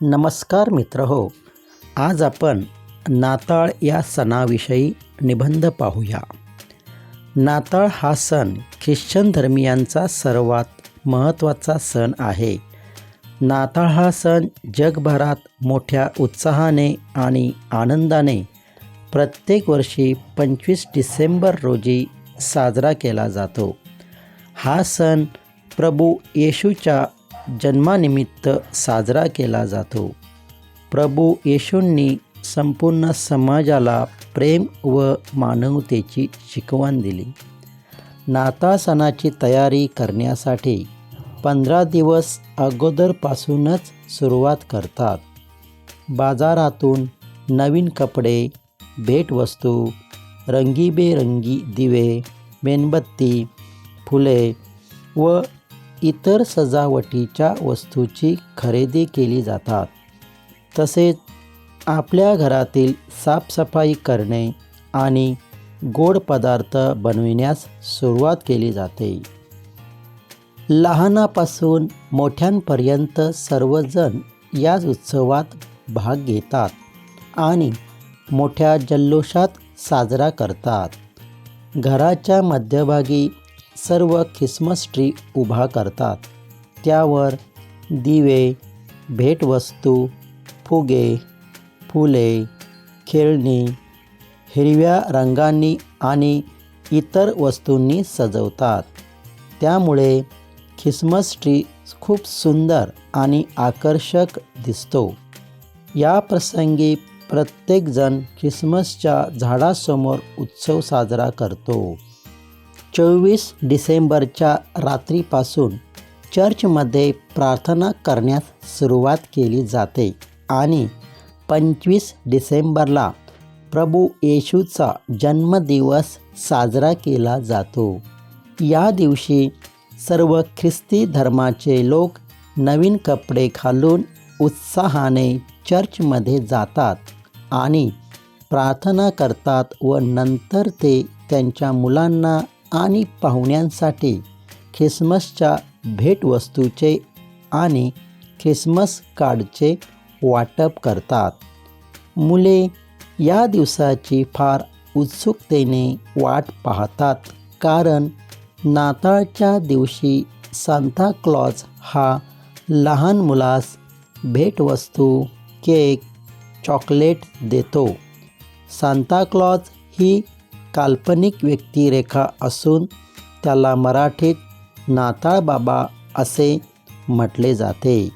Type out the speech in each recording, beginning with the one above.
नमस्कार मित्र हो आज आपण नाताळ या सणाविषयी निबंध पाहूया. नाताळ हा सण ख्रिश्चन धर्मियांचा सर्वात महत्त्वाचा सण आहे. नाताळ हा सण जगभरात मोठ्या उत्साहाने आणि आनंदाने प्रत्येक वर्षी पंचवीस डिसेंबर रोजी साजरा केला जातो. हा सण प्रभू येशूच्या जन्मानिमित्त साजरा केला जातो. प्रभू येशूंनी संपूर्ण समाजाला प्रेम व मानवतेची शिकवण दिली. नाता सणाची तयारी करण्यासाठी पंधरा दिवस अगोदरपासूनच सुरुवात करतात. बाजारातून नवीन कपडे भेटवस्तू रंगीबेरंगी दिवे मेणबत्ती फुले व इतर सजावटीच्या वस्तूची खरेदी केली जातात. तसेच आपल्या घरातील साफसफाई करणे आणि गोड पदार्थ बनविण्यास सुरुवात केली जाते. लहानापासून मोठ्यांपर्यंत सर्वजण याच उत्सवात भाग घेतात आणि मोठ्या जल्लोषात साजरा करतात. घराच्या मध्यभागी सर्व ख्रिसमस ट्री उभा करतात. त्यावर दिवे भेटवस्तू फुगे फुले खेळणी हिरव्या रंगांनी आणि इतर वस्तूंनी सजवतात. त्यामुळे ख्रिसमस ट्री खूप सुंदर आणि आकर्षक दिसतो. या प्रसंगी प्रत्येकजण ख्रिसमसच्या झाडासमोर उत्सव साजरा करतो. चोवीस डिसेंबरच्या रात्रीपासून चर्चमध्ये प्रार्थना करण्यास सुरुवात केली जाते आणि पंचवीस डिसेंबरला प्रभू येशूचा जन्मदिवस साजरा केला जातो. या दिवशी सर्व ख्रिस्ती धर्माचे लोक नवीन कपडे घालून उत्साहाने चर्चमध्ये जातात आणि प्रार्थना करतात व नंतर ते त्यांच्या मुलांना आणि पाहुण्यांसाठी ख्रिसमसच्या भेटवस्तूचे आणि ख्रिसमस कार्डचे वाटप करतात. मुले या दिवसाची फार उत्सुकतेने वाट पाहतात कारण नाताळच्या दिवशी सांता क्लॉज हा लहान मुलास भेटवस्तू केक चॉकलेट देतो. सांताक्लॉज ही काल्पनिक व्यक्तिरेखा असून त्याला मराठीत नाताळ बाबा असे म्हटले जाते.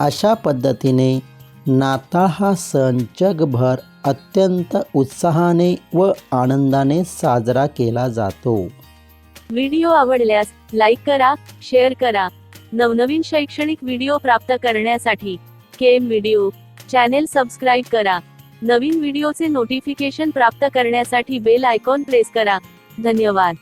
अशा पद्धतीने नाताळ हा सण जगभर अत्यंत उत्साहाने व आनंदाने साजरा केला जातो. व्हिडिओ आवडल्यास लाईक करा शेअर करा. नवनवीन शैक्षणिक व्हिडिओ प्राप्त करण्यासाठी केम व्हिडिओ चॅनेल सबस्क्राईब करा. नवीन व्हिडिओचे नोटिफिकेशन प्राप्त करण्यासाठी बेल आयकॉन प्रेस करा. धन्यवाद.